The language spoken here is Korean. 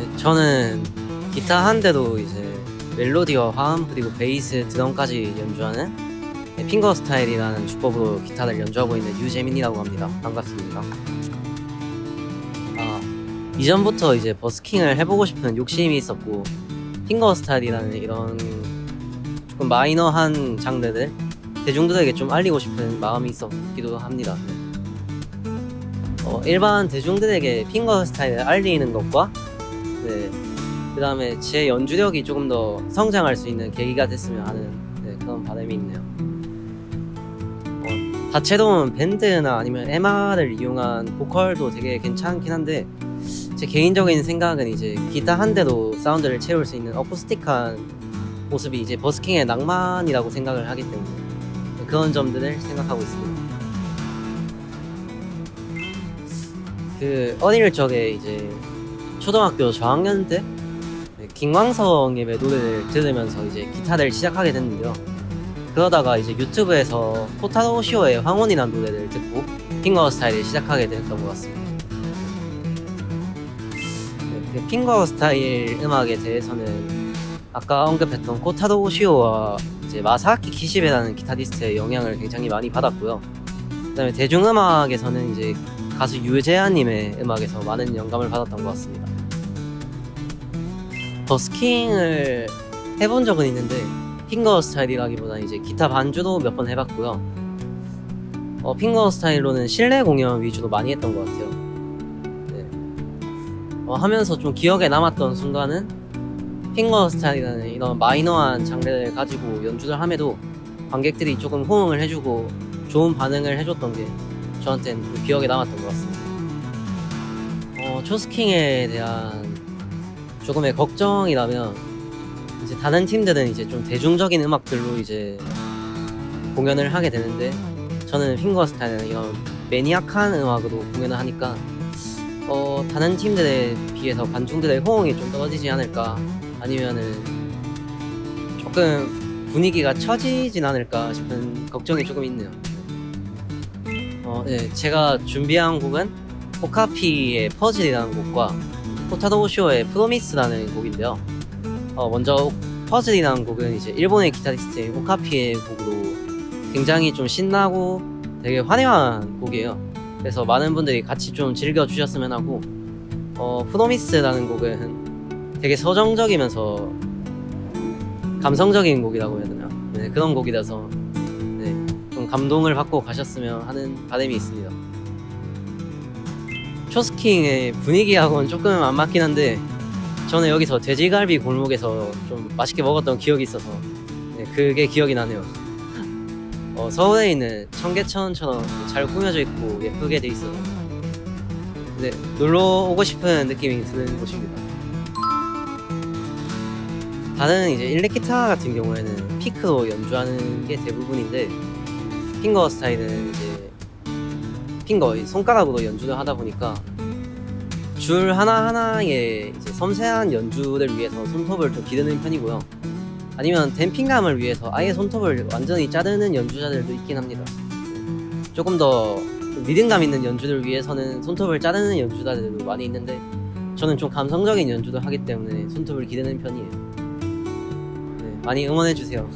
네, 저는 기타 한 대도 이제 멜로디와 화음 그리고 베이스 드럼까지 연주하는 네, 핑거 스타일이라는 주법으로 기타를 연주하고 있는 유재민이라고 합니다. 반갑습니다. 아, 이전부터 이제 버스킹을 해보고 싶은 욕심이 있었고 핑거 스타일이라는 이런 조금 마이너한 장르를 대중들에게 좀 알리고 싶은 마음이 있었기도 합니다. 네. 어, 일반 대중들에게 핑거 스타일을 알리는 것과 네, 그 다음에 제 연주력이 조금 더 성장할 수 있는 계기가 됐으면 하는 네, 그런 바람이 있네요. 어, 다채로운 밴드나 아니면 MR을 이용한 보컬도 되게 괜찮긴 한데 제 개인적인 생각은 이제 기타 한 대로 사운드를 채울 수 있는 어쿠스틱한 모습이 이제 버스킹의 낭만이라고 생각을 하기 때문에 그런 점들을 생각하고 있습니다. 그 어릴 적에 이제 초등학교 저학년 때 네, 김광석님의 노래를 들으면서 이제 기타를 시작하게 됐는데요. 그러다가 이제 유튜브에서 포타로 시오의 황혼이라는 노래를 듣고 핑거 스타일을 시작하게 됐던 것 같습니다. 네, 그 핑거 스타일 음악에 대해서는 아까 언급했던 코타로 시오와 이제 마사키 키시베라는 기타리스트의 영향을 굉장히 많이 받았고요. 그다음에 대중음악에서는 이제 가수 유재하님의 음악에서 많은 영감을 받았던 것 같습니다. 버스킹을 해본 적은 있는데 핑거 스타일이라기보다 이제 기타 반주도 몇 번 해봤고요. 어, 핑거 스타일로는 실내 공연 위주로 많이 했던 것 같아요. 네. 어, 하면서 좀 기억에 남았던 순간은 핑거 스타일이라는 이런 마이너한 장르를 가지고 연주를 함에도 관객들이 조금 호응을 해주고 좋은 반응을 해줬던 게 저한테는 좀 기억에 남았던 것 같습니다. 어, 초스킹에 대한 조금의 걱정이라면 이제 다른 팀들은 이제 좀 대중적인 음악들로 이제 공연을 하게 되는데 저는 핑거 스타일은 이런 매니악한 음악으로 공연을 하니까 어, 다른 팀들에 비해서 관중들의 호응이 좀 떨어지지 않을까 아니면은 조금 분위기가 처지진 않을까 싶은 걱정이 조금 있네요. 어, 네, 제가 준비한 곡은 포카피의 퍼즐이라는 곡과 포타도쇼의 프로미스라는 곡인데요. 어, 먼저 퍼즐이라는 곡은 이제 일본의 기타리스트인 오카피의 곡으로 굉장히 좀 신나고 되게 화려한 곡이에요. 그래서 많은 분들이 같이 좀 즐겨 주셨으면 하고 어, 프로미스라는 곡은 되게 서정적이면서 감성적인 곡이라고 해야 되나? 네, 그런 곡이라서 네, 좀 감동을 받고 가셨으면 하는 바람이 있습니다. 초스킹의 분위기하고는 조금 안 맞긴 한데 저는 여기서 돼지갈비 골목에서 좀 맛있게 먹었던 기억이 있어서 네, 그게 기억이 나네요. 어, 서울에 있는 청계천처럼 잘 꾸며져 있고 예쁘게 돼 있어서 네, 놀러 오고 싶은 느낌이 드는 곳입니다. 다른 이제 일렉기타 같은 경우에는 피크로 연주하는 게 대부분인데 핑거 스타일은 이제 핑거 이 손가락으로 연주를 하다 보니까 줄 하나 하나에 이제 섬세한 연주를 위해서 손톱을 좀 기르는 편이고요. 아니면 댐핑감을 위해서 아예 손톱을 완전히 자르는 연주자들도 있긴 합니다. 조금 더좀 리듬감 있는 연주를 위해서는 손톱을 자르는 연주자들도 많이 있는데 저는 좀 감성적인 연주를 하기 때문에 손톱을 기르는 편이에요. 네, 많이 응원해 주세요.